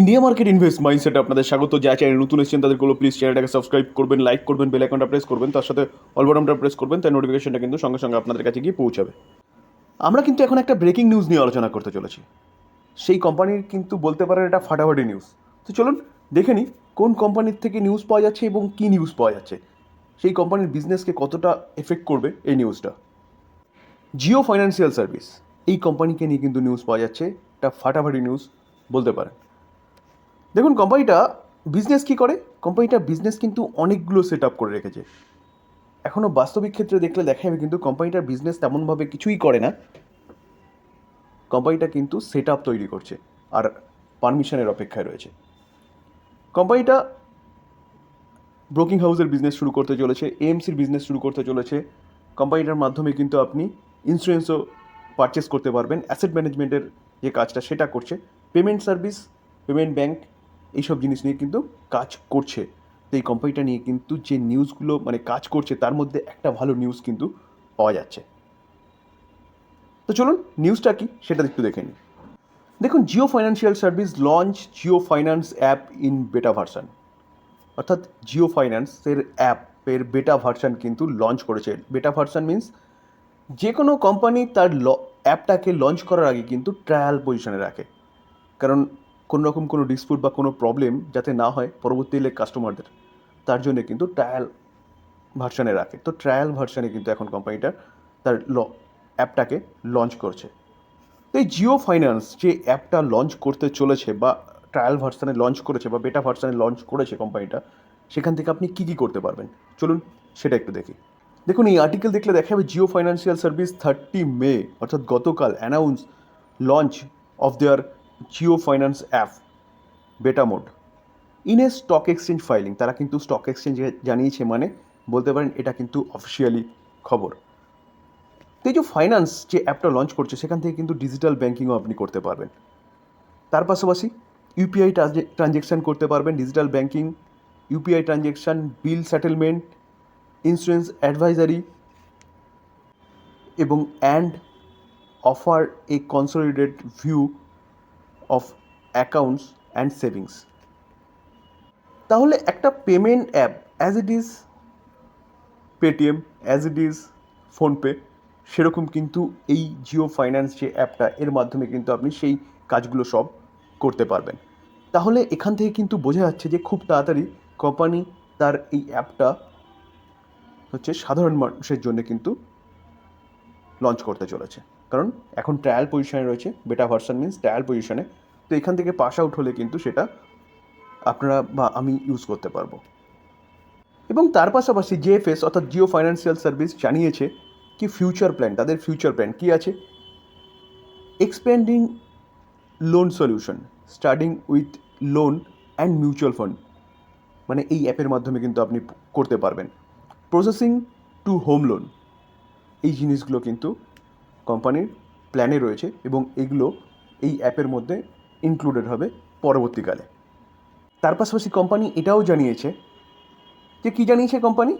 India market invest mindset আপনাদের স্বাগত। যা চ্যানেল নতুন এসেছেন তাদেরগুলো প্লিজ চ্যানেলটাকে সাবস্ক্রাইব করবেন লাইক করবেন বেল আইকনটা প্রেস করবেন, তার সাথে অল বাটনটা প্রেস করবেন তার নোটিফিকেশনটা কিন্তু সঙ্গে সঙ্গে আপনাদের কাছে গিয়ে পৌঁছাবে। আমরা কিন্তু এখন একটা ব্রেকিং নিউজ নিয়ে আলোচনা করতে চলেছি। সেই কোম্পানির কিন্তু বলতে পারেন এটা ফাটাফাটি নিউজ তো চলুন, দেখে নিই কোন কোম্পানির থেকে নিউজ পাওয়া যাচ্ছে এবং কী নিউজ পাওয়া যাচ্ছে। সেই কোম্পানির বিজনেসকে কতটা এফেক্ট করবে এই নিউজটা জিও ফাইন্যান্সিয়াল সার্ভিস এই কোম্পানিকে নিয়ে কিন্তু নিউজ পাওয়া যাচ্ছে। এটা ফাটাফাটি নিউজ বলতে পারেন। দেখুন কোম্পানিটা বিজনেস কি করে? কোম্পানিটা বিজনেস কিন্তু অনেকগুলো সেট আপ করে রেখেছে। এখনও বাস্তবিক ক্ষেত্রে দেখলে দেখা যাবে কিন্তু কোম্পানিটার বিজনেস তেমনভাবে কিছুই করে না। কোম্পানিটা কিন্তু সেট আপ তৈরি করছে আর পারমিশনের অপেক্ষায় রয়েছে। কোম্পানিটা ব্রোকিং হাউসের বিজনেস শুরু করতে চলেছে এএমসির বিজনেস শুরু করতে চলেছে। কোম্পানিটার মাধ্যমে কিন্তু আপনি ইন্স্যুরেন্সও পারচেস করতে পারবেন। অ্যাসেট ম্যানেজমেন্টের যে কাজটা, সেটা করছে। পেমেন্ট সার্ভিস পেমেন্ট ব্যাংক এইসব জিনিস নিয়ে কিন্তু কাজ করছে। তো এই কোম্পানিটা নিয়ে কিন্তু যে নিউজগুলো মানে কাজ করছে, তার মধ্যে একটা ভালো নিউজ কিন্তু পাওয়া যাচ্ছে। তো চলুন নিউজটা কি সেটা একটু দেখে নিই। দেখুন Jio financial service launch Jio finance app in beta version অর্থাৎ জিও ফাইন্যান্সের অ্যাপের বেটা ভার্সন কিন্তু লঞ্চ করেছে। বেটা ভার্সন মিন্স যে কোনো কোম্পানি তার অ্যাপটাকে লঞ্চ করার আগে কিন্তু ট্রায়াল পজিশনে রাখে। কারণ কোনো রকম কোনো ডিসপুট বা কোনো প্রবলেম যাতে না হয় পরবর্তীকালে কাস্টমারদের তার জন্য কিন্তু ট্রায়াল ভার্সনে রাখে। তো ট্রায়াল ভার্সনে কিন্তু এখন কোম্পানিটা তার ল অ্যাপটাকে লঞ্চ করছে। তো এই জিও ফাইন্যান্স যে অ্যাপটা লঞ্চ করতে চলেছে বা ট্রায়াল ভার্সানে লঞ্চ করেছে বা বেটা ভার্সানে লঞ্চ করেছে কোম্পানিটা সেখান থেকে আপনি কী কী করতে পারবেন? চলুন সেটা একটু দেখি। দেখুন, এই আর্টিকেল দেখলে দেখা যাবে Jio financial service thirty May অর্থাৎ গতকাল announce launch of their Jio finance app beta mode in a stock exchange filing তারা কিন্তু স্টক এক্সচেঞ্জে জানিয়েছে মানে বলতে পারেন এটা কিন্তু অফিসিয়ালি খবর। তো এই যে ফাইন্যান্স যে অ্যাপটা লঞ্চ করছে, সেখান থেকে কিন্তু ডিজিটাল ব্যাঙ্কিংও আপনি করতে পারবেন। তার পাশাপাশি ইউপিআই ট্রানজেকশান করতে পারবেন digital banking UPI transaction bill settlement insurance advisory এবং and offer a consolidate view of accounts and savings. তাহলে একটা payment app as it is Paytm as it is PhonePe সেরকম কিন্তু এই জিও ফাইন্যান্স যে অ্যাপটা, এর মাধ্যমে কিন্তু আপনি সেই কাজগুলো সব করতে পারবেন। তাহলে এখান থেকে কিন্তু বোঝা যাচ্ছে যে খুব তাড়াতাড়ি কোম্পানি তার এই অ্যাপটা হচ্ছে সাধারণ মানুষের জন্য কিন্তু লঞ্চ করতে চলেছে। কারণ এখন ট্রায়াল পজিশনে রয়েছে বেটা ভার্সন মিন্স ট্রায়াল পজিশনে তো এখান থেকে পাস আউট হলে কিন্তু সেটা আপনারা বা আমি ইউজ করতে পারব। এবং তার পাশাপাশি জেএফএস অর্থাৎ জিও ফাইন্যান্সিয়াল সার্ভিস জানিয়েছে কি ফিউচার প্ল্যান তাদের ফিউচার প্ল্যান কী আছে? Expending loan solution starting with loan and mutual fund মানে এই অ্যাপের মাধ্যমে কিন্তু আপনি করতে পারবেন। প্রসেসিং টু হোম লোন এই জিনিসগুলো কিন্তু কোম্পানির প্ল্যানে রয়েছে এবং এগুলো এই অ্যাপের মধ্যে ইনক্লুডেড হবে পরবর্তীকালে। তার পাশাপাশি কোম্পানি এটাও জানিয়েছে যে কী জানিয়েছে কোম্পানি?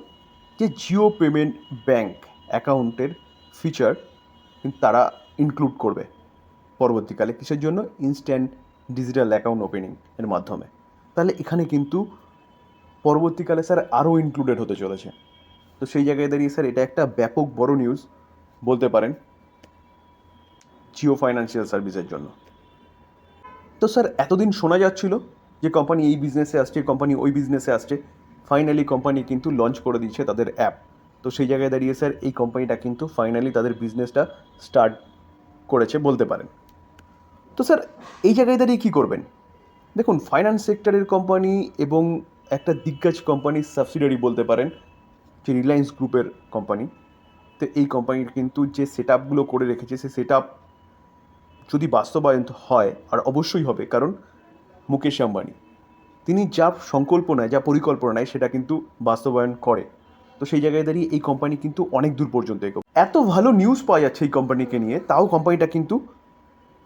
যে জিও পেমেন্ট ব্যাঙ্ক অ্যাকাউন্টের ফিচার তারা ইনক্লুড করবে পরবর্তীকালে কিসের জন্য? ইনস্ট্যান্ট ডিজিটাল অ্যাকাউন্ট ওপেনিং এর মাধ্যমে। তাহলে এখানে কিন্তু পরবর্তীকালে স্যার আরও ইনক্লুডেড হতে চলেছে। তো সেই জায়গায় দাঁড়িয়ে স্যার এটা একটা ব্যাপক বড় নিউজ বলতে পারেন। জিও ফাইন্যান্সিয়াল সার্ভিসের জন্য। তো স্যার, এতদিন শোনা যাচ্ছিল যে কোম্পানি এই বিজনেসে আসছে কোম্পানি ওই বিজনেসে আসছে। ফাইনালি কোম্পানি কিন্তু লঞ্চ করে দিচ্ছে তাদের অ্যাপ তো সেই জায়গায় দাঁড়িয়ে স্যার, এই কোম্পানিটা কিন্তু ফাইনালি তাদের বিজনেসটা স্টার্ট করেছে বলতে পারেন। তো স্যার, এই জায়গায় দাঁড়িয়ে কী করবেন? দেখুন ফাইন্যান্স সেক্টরের কোম্পানি এবং একটা দিগ্গজ কোম্পানির সাবসিডারি বলতে পারেন, যে রিলায়েন্স গ্রুপের কোম্পানি তো এই কোম্পানির কিন্তু যে সেট আপগুলো করে রেখেছে সেই সেট আপ যদি বাস্তবায়ন হয়, আর অবশ্যই হবে, কারণ মুকেশ আম্বানি। তিনি যা সংকল্প নেয় যা পরিকল্পনা নেয় সেটা কিন্তু বাস্তবায়ন করে। তো সেই জায়গায় দাঁড়িয়ে এই কোম্পানি কিন্তু অনেক দূর পর্যন্ত এগোবে। এত ভালো নিউজ পাওয়া যাচ্ছে এই কোম্পানিকে নিয়ে, তাও কোম্পানিটা কিন্তু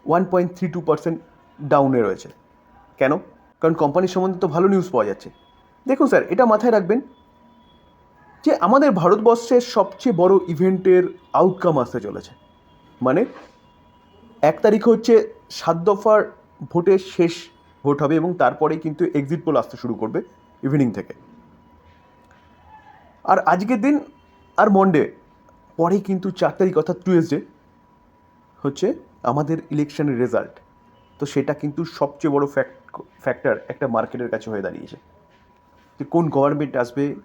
one point three two percent ডাউনে রয়েছে। কেন? কারণ কোম্পানির সম্বন্ধে তো ভালো নিউজ পাওয়া যাচ্ছে। দেখুন স্যার, এটা মাথায় রাখবেন যে আমাদের ভারতবর্ষের সবচেয়ে বড় ইভেন্টের আউটকাম আসতে চলেছে। মানে এক তারিখ হচ্ছে সাত দফার ভোটের শেষ ভোট হবে এবং তারপরেই কিন্তু এক্সিট পোল আসতে শুরু করবে ইভিনিং থেকে। আর আজকের দিন আর মন্ডে পরে কিন্তু চার তারিখ অর্থাৎ টুয়েসডে হচ্ছে আমাদের ইলেকশনের রেজাল্ট তো সেটা কিন্তু সবচেয়ে বড় ফ্যাক্ট ফ্যাক্টর একটা মার্কেটের কাছে হয়ে দাঁড়িয়েছে। যে কোন গভর্নমেন্ট আসবে,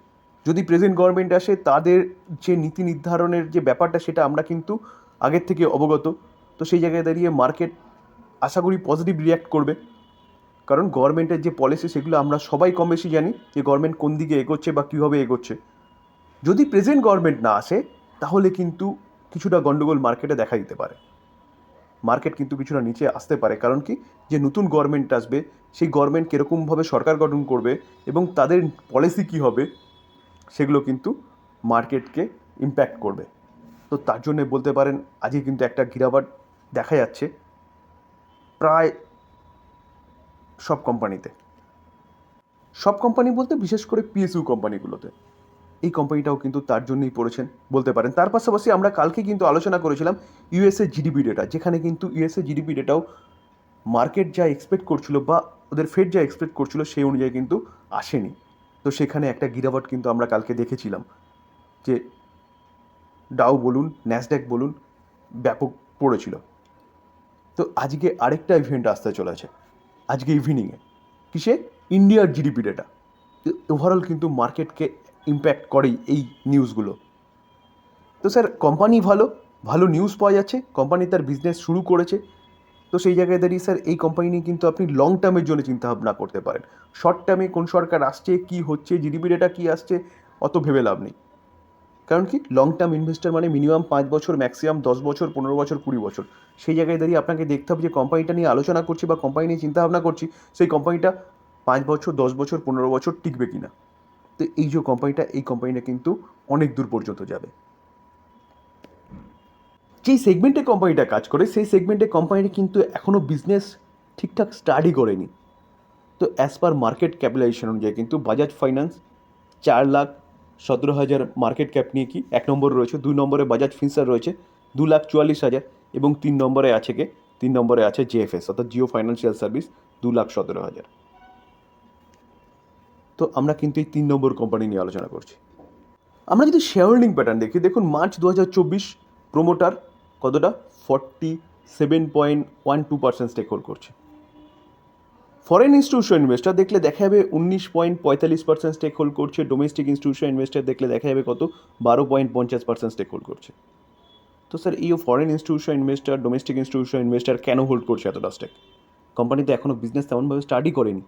যদি প্রেজেন্ট গভর্নমেন্ট আসে, তাদের যে নীতি নির্ধারণের যে ব্যাপারটা, সেটা আমরা কিন্তু আগের থেকে অবগত। তো সেই জায়গায় দাঁড়িয়ে মার্কেট আশা করি পজিটিভ রিয়্যাক্ট করবে। কারণ গভর্নমেন্টের যে পলিসি সেগুলো আমরা সবাই কম বেশি জানি যে গভর্নমেন্ট কোন দিকে এগোচ্ছে বা কীভাবে এগোচ্ছে। যদি প্রেজেন্ট গভর্নমেন্ট না আসে, তাহলে কিন্তু কিছুটা গন্ডগোল মার্কেটে দেখা দিতে পারে। মার্কেট কিন্তু কিছুটা নিচে আসতে পারে। কারণ কি? যে নতুন গভর্নমেন্ট আসবে, সেই গভর্নমেন্ট কীরকমভাবে সরকার গঠন করবে এবং তাদের পলিসি কী হবে, সেগুলো কিন্তু মার্কেটকে ইম্প্যাক্ট করবে। তো তার জন্যে বলতে পারেন আজকে কিন্তু একটা গিরাবাট দেখা যাচ্ছে প্রায় সব কোম্পানিতে। সব কোম্পানি বলতে বিশেষ করে পিএসইউ কোম্পানিগুলোতে। এই কোম্পানিটাও কিন্তু তার জন্যই পড়েছেন, বলতে পারেন। তার পাশাপাশি আমরা কালকে কিন্তু আলোচনা করেছিলাম ইউএসএ জিডিপি ডেটা যেখানে কিন্তু ইউএসএ জিডিপি ডেটাও মার্কেট যা এক্সপেক্ট করছিল বা ওদের ফেড যা এক্সপেক্ট করছিল সেই অনুযায়ী কিন্তু আসেনি। তো সেখানে একটা গিরাবট কিন্তু আমরা কালকে দেখেছিলাম যে ডাও বলুন ন্যাসড্যাক বলুন, ব্যাপক পড়েছিল। তো আজকে আরেকটা ইভেন্ট আসতে চলেছে। আজকে ইভিনিংয়ে কিসে? ইন্ডিয়ার জিডিপি ডেটা ওভারঅল কিন্তু মার্কেটকে ইম্প্যাক্ট করেই এই নিউজগুলো তো স্যার কোম্পানি ভালো ভালো নিউজ পাওয়া যাচ্ছে। কোম্পানি তার বিজনেস শুরু করেছে। তো সেই জায়গায় দাঁড়িয়ে স্যার এই কোম্পানি নিয়ে কিন্তু আপনি লং টার্মের জন্য চিন্তা ভাবনা করতে পারেন। শর্ট টার্মে কোন সরকার আসছে, কি হচ্ছে জিডিপি ডেটা কী আসছে, অত ভেবে লাভ নেই। কারণ কি? লং টার্ম ইনভেস্টার মানে মিনিমাম পাঁচ বছর ম্যাক্সিমাম দশ বছর, পনেরো বছর, কুড়ি বছর। সেই জায়গায় দাঁড়িয়ে আপনাকে দেখতে হবে যে কোম্পানিটা নিয়ে আলোচনা করছি বা কোম্পানি নিয়ে চিন্তা ভাবনা করছি, সেই কোম্পানিটা পাঁচ বছর, দশ বছর, পনেরো বছর টিকবে কিনা? তো এই যে কোম্পানিটা এই কোম্পানিটা কিন্তু অনেক দূর পর্যন্ত যাবে। যেই সেগমেন্টে কোম্পানিটা কাজ করে, সেই সেগমেন্টে কোম্পানিটা কিন্তু এখনও বিজনেস ঠিকঠাক স্টাডি করেনি। তো অ্যাজ পার মার্কেট ক্যাপিটালাইজেশন অনুযায়ী কিন্তু বাজাজ ফাইন্যান্স চার লাখ সতেরো হাজার মার্কেট ক্যাপ নিয়ে কি এক নম্বরে রয়েছে, দুই নম্বরে বাজাজ ফিনসার রয়েছে দু লাখ চুয়াল্লিশ হাজার এবং তিন নম্বরে আছে কে? তিন নম্বরে আছে জেএফএস অর্থাৎ জিও ফাইন্যান্সিয়াল সার্ভিস দু লাখ সতেরো হাজার। তো আমরা কিন্তু এই তিন নম্বর কোম্পানি নিয়ে আলোচনা করছি। আমরা যদি শেয়ার হোল্ডিং প্যাটার্ন দেখি, দেখুন মার্চ দু হাজার চব্বিশ প্রোমোটার কতটা? Forty seven point one two percent stake hold করছে। ফরেন ইনস্টিটিউশন ইনভেস্টার দেখলে দেখা যাবে উনিশ পয়েন্ট পঁয়তাল্লিশ পার্সেন্ট স্টেক হোল্ড করছে ডোমেস্টিক ইনস্টিটিউশন ইনভেস্টার দেখলে দেখা যাবে কত? বারো পয়েন্ট পঞ্চাশ পার্সেন্ট স্টেক হোল্ড করছে। তো স্যার এই foreign institution investor domestic institution investor কেন হোল্ড করছে এতটা স্টেক কোম্পানিতে এখনও বিজনেস তেমনভাবে স্টার্টই করেনি।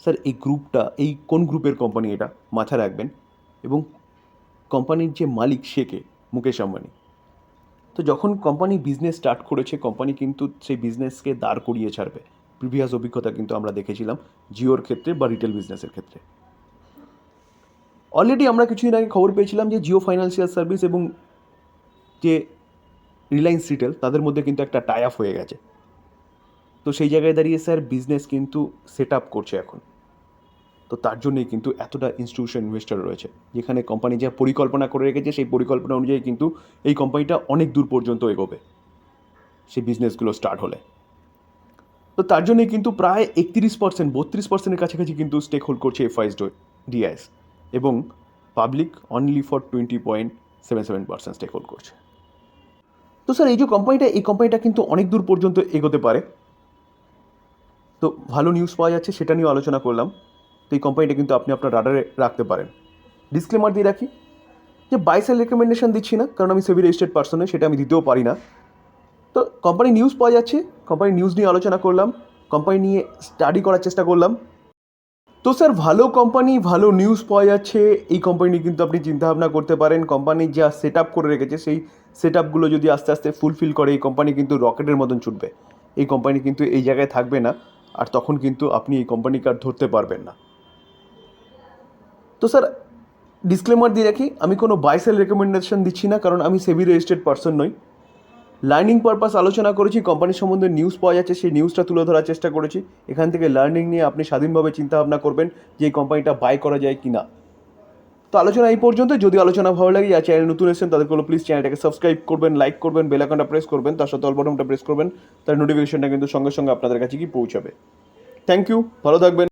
স্যার এই গ্রুপটা এই কোন গ্রুপের কোম্পানি এটা? মাথায় রাখবেন। এবং কোম্পানির যে মালিক সে কে? মুকেশ আম্বানি। তো যখন কোম্পানি বিজনেস স্টার্ট করেছে কোম্পানি কিন্তু সেই বিজনেসকে দাঁড় করিয়ে ছাড়বে। প্রিভিয়াস অভিজ্ঞতা কিন্তু আমরা দেখেছিলাম জিওর ক্ষেত্রে বা রিটেল বিজনেসের ক্ষেত্রে। অলরেডি আমরা কিছুদিন আগে খবর পেয়েছিলাম যে জিও ফাইন্যান্সিয়াল সার্ভিস এবং যে রিলায়েন্স রিটেল তাদের মধ্যে কিন্তু একটা টাই আপ হয়ে গেছে। তো সেই জায়গায় দাঁড়িয়ে স্যার বিজনেস কিন্তু সেট আপ করছে এখন। তো তার জন্যই কিন্তু এতটা ইনস্টিটিউশন ইনভেস্টার রয়েছে, যেখানে কোম্পানি যা পরিকল্পনা করে রেখেছে, সেই পরিকল্পনা অনুযায়ী কিন্তু এই কোম্পানিটা অনেক দূর পর্যন্ত এগোবে। সেই বিজনেসগুলো স্টার্ট হলে। তো তার জন্যই কিন্তু প্রায় একত্রিশ পার্সেন্ট বত্রিশ পার্সেন্টের কাছাকাছি কিন্তু স্টেক হোল্ড করছে এফআইএস ডিআইএস এবং public only for twenty point seven seven percent stake hold করছে। তো স্যার এই যে কোম্পানিটা এই কোম্পানিটা কিন্তু অনেক দূর পর্যন্ত এগোতে পারে। তো ভালো নিউজ পাওয়া যাচ্ছে, সেটা নিয়েও আলোচনা করলাম। তো এই কোম্পানিটা কিন্তু আপনি আপনার রাডারে রাখতে পারেন। ডিসক্লেমার দিয়ে রাখি যে বাইসেল রেকমেন্ডেশন দিচ্ছি না, কারণ আমি সেভি রেজিস্টার্ড পার্সন সেটা আমি দিতেও পারি না। তো কোম্পানি নিউজ পাওয়া যাচ্ছে কোম্পানি নিউজ নিয়ে আলোচনা করলাম কোম্পানি নিয়ে স্টাডি করার চেষ্টা করলাম। তো স্যার ভালো কোম্পানি ভালো নিউজ পাওয়া যাচ্ছে, এই কোম্পানি কিন্তু আপনি চিন্তাভাবনা করতে পারেন। কোম্পানি যা সেট আপ করে রেখেছে, সেই সেট আপগুলো যদি আস্তে আস্তে ফুলফিল করে, এই কোম্পানি কিন্তু রকেটের মতন ছুটবে। এই কোম্পানি কিন্তু এই জায়গায় থাকবে না, আর তখন কিন্তু আপনি এই কোম্পানিকে আর ধরতে পারবেন না। তো স্যার ডিসক্লেমার দিয়ে রাখি, আমি কোনো বাইসেল রেকমেন্ডেশন দিচ্ছি না, কারণ আমি সেভি রেজিস্টার্ড পার্সন নই। লার্নিং পারপাস আলোচনা করেছি কোম্পানির সম্বন্ধে নিউজ পাওয়া যাচ্ছে, সেই নিউজটা তুলে ধরার চেষ্টা করেছি। এখান থেকে লার্নিং নিয়ে আপনি স্বাধীনভাবে চিন্তা ভাবনা করবেন যে এই কোম্পানিটা বাই করা যায় কি না তো আলোচনা এই পর্যন্ত যদি আলোচনা ভালো লাগে আর চ্যানেল নতুন এসেছেন, তাদের কোনো প্লিজ চ্যানেলটাকে সাবস্ক্রাইব করবেন লাইক করবেন বেল আইকনটা প্রেস করবেন, তার সাথে অল বাটনটা প্রেস করবেন, তার নোটিফিকেশনটা কিন্তু সঙ্গে সঙ্গে আপনাদের কাছে কি পৌঁছাবে। থ্যাংক ইউ ভালো থাকবেন।